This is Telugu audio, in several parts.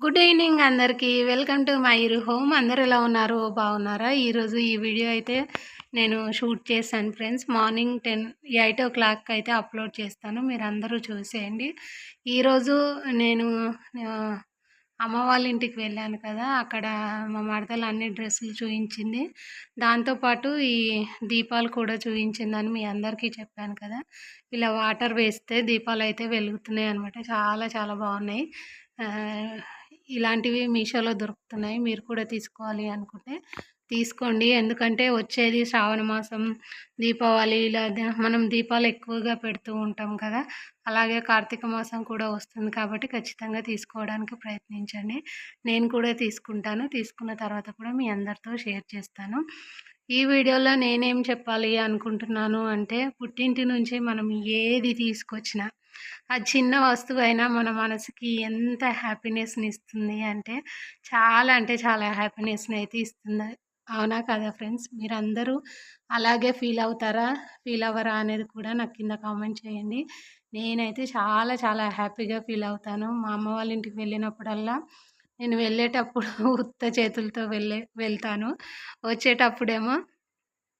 గుడ్ ఈవినింగ్ అందరికీ. వెల్కమ్ టు మై ఇరు హోమ్ అందరు ఎలా ఉన్నారు? బాగున్నారా? ఈరోజు ఈ వీడియో అయితే నేను షూట్ చేశాను friends. Morning ten eight o'clock అయితే అప్లోడ్ చేస్తాను. మీరు అందరూ చూసేయండి. ఈరోజు నేను అమ్మ వాళ్ళ ఇంటికి వెళ్ళాను కదా. అక్కడ మా మడతలు అన్ని డ్రెస్సులు చూపించింది దాంతోపాటు ఈ దీపాలు కూడా చూపించిందని మీ అందరికీ చెప్పాను కదా. ఇలా వాటర్ వేస్తే దీపాలు అయితే వెలుగుతున్నాయి అనమాట చాలా చాలా బాగున్నాయి. ఇలాంటివి మీషోలో దొరుకుతున్నాయి. మీరు కూడా తీసుకోవాలి అనుకుంటే తీసుకోండి. ఎందుకంటే వచ్చేది శ్రావణ మాసం దీపావళి ఇలా మనం దీపాలు ఎక్కువగా పెడుతూ ఉంటాం కదా. అలాగే కార్తీక మాసం కూడా వస్తుంది కాబట్టి ఖచ్చితంగా తీసుకోవడానికి ప్రయత్నించండి. నేను కూడా తీసుకుంటాను. తీసుకున్న తర్వాత కూడా మీ అందరితో షేర్ చేస్తాను. ఈ వీడియోలో నేనేం చెప్పాలి అనుకుంటున్నాను అంటే పుట్టింటి నుంచి మనం ఏది తీసుకొచ్చినా ఆ చిన్న వస్తువు అయినా మన మనసుకి ఎంత హ్యాపీనెస్ని ఇస్తుంది అంటే చాలా అంటే చాలా హ్యాపీనెస్ని అయితే ఇస్తుంది. అవునా కదా ఫ్రెండ్స్? మీరందరూ అలాగే ఫీల్ అవుతారా? ఫీల్ అవ్వరా అనేది కూడా నాకు కింద కామెంట్ చేయండి. నేనైతే చాలా చాలా హ్యాపీగా ఫీల్ అవుతాను. మా అమ్మ వాళ్ళ ఇంటికి వెళ్ళినప్పుడల్లా నేను వెళ్ళేటప్పుడు ఉత్త చేతులతో వెళ్ళే వెళ్తాను. వచ్చేటప్పుడేమో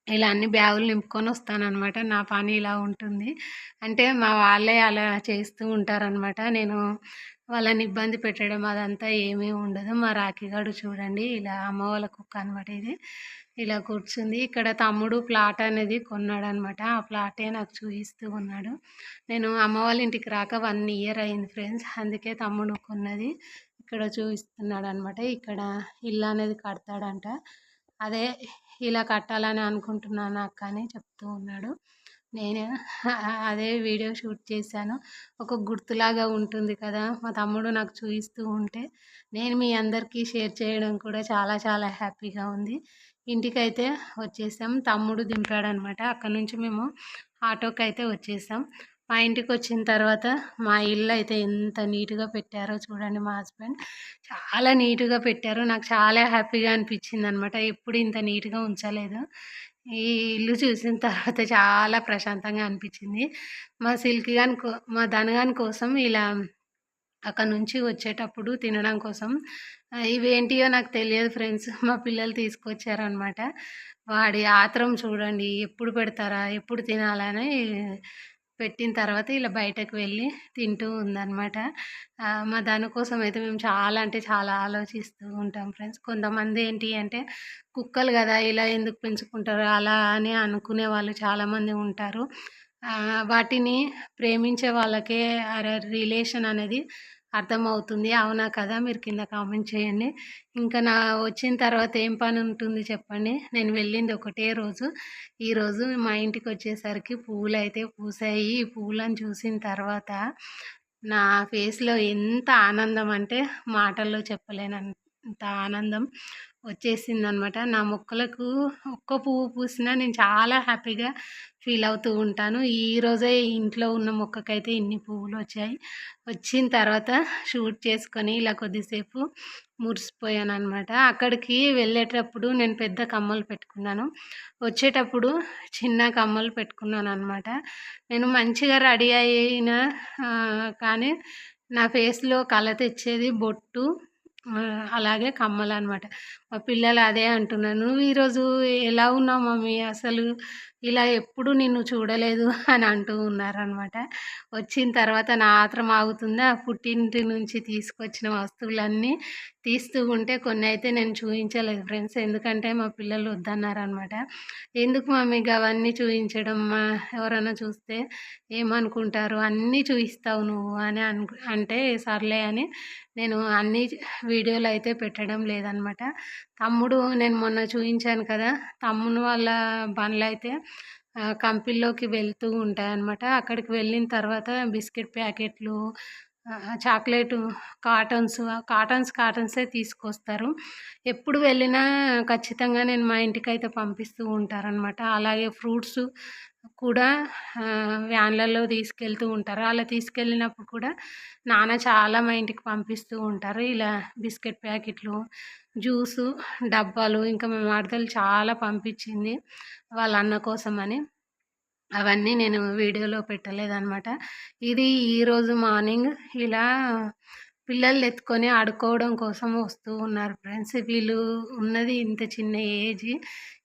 ఇలా అన్ని బ్యాగులు నింపుకొని వస్తానన్నమాట. నా పని ఇలా ఉంటుంది. అంటే మా వాళ్ళే అలా చేస్తూ ఉంటారనమాట నేను వాళ్ళని ఇబ్బంది పెట్టడం అదంతా ఏమీ ఉండదు. మా రాఖీగాడు చూడండి. ఇలా అమ్మ వాళ్ళ కుక్క అనమాట ఇది. ఇలా కూర్చుంది. ఇక్కడ తమ్ముడు ప్లాట్ అనేది కొన్నాడు అనమాట ఆ ప్లాటే నాకు చూపిస్తూ ఉన్నాడు. నేను అమ్మ వాళ్ళ ఇంటికి రాక వన్ ఇయర్ అయింది ఫ్రెండ్స్. అందుకే తమ్ముడు కొన్నది. ఇక్కడ చూపిస్తున్నాడు అనమాట ఇక్కడ ఇల్లు అనేది కడతాడంట. అదే ఇలా కట్టాలని అనుకుంటున్నాను అక్క అని చెప్తూ ఉన్నాడు. నేను అదే వీడియో షూట్ చేశాను. ఒక గుర్తులాగా ఉంటుంది కదా మా తమ్ముడు నాకు చూపిస్తూ ఉంటే నేను మీ అందరికీ షేర్ చేయడం కూడా చాలా చాలా హ్యాపీగా ఉంది. ఇంటికైతే వచ్చేసాం. తమ్ముడు దింపాడనమాట. అక్కడ నుంచి మేము ఆటోకి అయితే వచ్చేసాం. మా ఇంటికి వచ్చిన తర్వాత మా ఇల్లు అయితే ఎంత నీట్గా పెట్టారో చూడండి మా హస్బెండ్. చాలా నీట్గా పెట్టారు. నాకు చాలా హ్యాపీగా అనిపించింది అనమాట ఎప్పుడు ఇంత నీట్గా ఉంచలేదు. ఈ ఇల్లు చూసిన తర్వాత చాలా ప్రశాంతంగా అనిపించింది. మా సిల్క్ గాని కో మా ధనగాని కోసం ఇలా అక్కడ నుంచి వచ్చేటప్పుడు తినడం కోసం ఇవేంటియో నాకు తెలియదు ఫ్రెండ్స్. మా పిల్లలు తీసుకొచ్చారనమాట. వాడి ఆత్రం చూడండి ఎప్పుడు పెడతారా ఎప్పుడు తినాలని పెట్టిన తర్వాత ఇలా బయటకు వెళ్ళి తింటూ ఉందన్నమాట. మా దానికోసం అయితే మేము చాలా అంటే చాలా ఆలోచిస్తూ ఉంటాం ఫ్రెండ్స్. కొంతమంది ఏంటి అంటే కుక్కలు కదా ఇలా ఎందుకు పెంచుకుంటారు అలా అని అనుకునే వాళ్ళు చాలామంది ఉంటారు. వాటిని ప్రేమించే వాళ్ళకే రిలేషన్ అనేది అర్థమవుతుంది. అవునా కదా? మీరు కింద కామెంట్ చేయండి. ఇంకా నా వచ్చిన తర్వాత ఏం పని ఉంటుంది చెప్పండి. నేను వెళ్ళింది ఒకటే రోజు. ఈరోజు మా ఇంటికి వచ్చేసరికి పువ్వులు అయితే పూసాయి. ఈ పువ్వులను చూసిన తర్వాత నా ఫేస్లో ఎంత ఆనందం అంటే మాటల్లో చెప్పలేనంత అంత ఆనందం వచ్చేసింది అనమాట నా మొక్కలకు ఒక్క పువ్వు పూసినా నేను చాలా హ్యాపీగా ఫీల్ అవుతూ ఉంటాను. ఈరోజే ఇంట్లో ఉన్న మొక్కకైతే ఇన్ని పువ్వులు వచ్చాయి. వచ్చిన తర్వాత షూట్ చేసుకొని ఇలా కొద్దిసేపు మురిసిపోయాను అనమాట అక్కడికి వెళ్ళేటప్పుడు నేను పెద్ద కమ్మలు పెట్టుకున్నాను. వచ్చేటప్పుడు చిన్న కమ్మలు పెట్టుకున్నాను అనమాట నేను మంచిగా రెడీ అయిన కానీ నా ఫేస్లో కళ తెచ్చేది బొట్టు అలాగే కమ్మలు అనమాట మా పిల్లలు అదే అంటున్నారు. నువ్వు ఈరోజు ఎలా ఉన్నావు మమ్మీ? అసలు ఇలా ఎప్పుడు నిన్ను చూడలేదు అని అంటూ ఉన్నారనమాట వచ్చిన తర్వాత నా ఆత్రం ఆగుతుందా పుట్టింటి నుంచి తీసుకొచ్చిన వస్తువులన్నీ తీస్తూ ఉంటే కొన్ని అయితే నేను చూపించలేదు ఫ్రెండ్స్. ఎందుకంటే మా పిల్లలు వద్దన్నారనమాట ఎందుకు మమ్మీ అవన్నీ చూపించడం మా ఎవరైనా చూస్తే ఏమనుకుంటారు? అన్నీ చూపిస్తావు నువ్వు అని అను అంటే సర్లే అని నేను అన్ని వీడియోలు అయితే పెట్టడం లేదనమాట తమ్ముడు నేను మొన్న చూపించాను కదా తమ్ముడు వాళ్ళ బండ్లు అయితే కంపెనీలోకి వెళ్తూ ఉంటాయన్నమాట. అక్కడికి వెళ్ళిన తర్వాత బిస్కెట్ ప్యాకెట్లు చాక్లెట్ కాటన్స్ కాటన్స్ కాటన్సే తీసుకొస్తారు. ఎప్పుడు వెళ్ళినా ఖచ్చితంగా నేను మా ఇంటికి అయితే పంపిస్తూ ఉంటారనమాట అలాగే ఫ్రూట్స్ కూడా వ్యాన్లలో తీసుకెళ్తూ ఉంటారు. అలా తీసుకెళ్ళినప్పుడు కూడా నాన్న చాలా మా ఇంటికి పంపిస్తూ ఉంటారు. ఇలా బిస్కెట్ ప్యాకెట్లు జ్యూసు డబ్బాలు ఇంకా మా మరదలు చాలా పంపించింది వాళ్ళ అన్న కోసం అని అవన్నీ నేను వీడియోలో పెట్టలేదన్నమాట. ఇది ఈరోజు మార్నింగ్ ఇలా పిల్లల్ని ఎత్తుకొని ఆడుకోవడం కోసం వస్తూ ఉన్నారు ఫ్రెండ్స్. వీళ్ళు ఉన్నది ఇంత చిన్న ఏజ్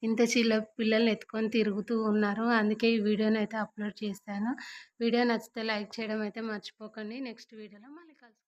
ఇంత చిన్న పిల్లల్ని ఎత్తుకొని తిరుగుతూ ఉన్నారు. అందుకే ఈ వీడియోని అయితే అప్లోడ్ చేశాను. వీడియో నచ్చితే లైక్ చేయడం అయితే మర్చిపోకండి. నెక్స్ట్ వీడియోలో మళ్ళీ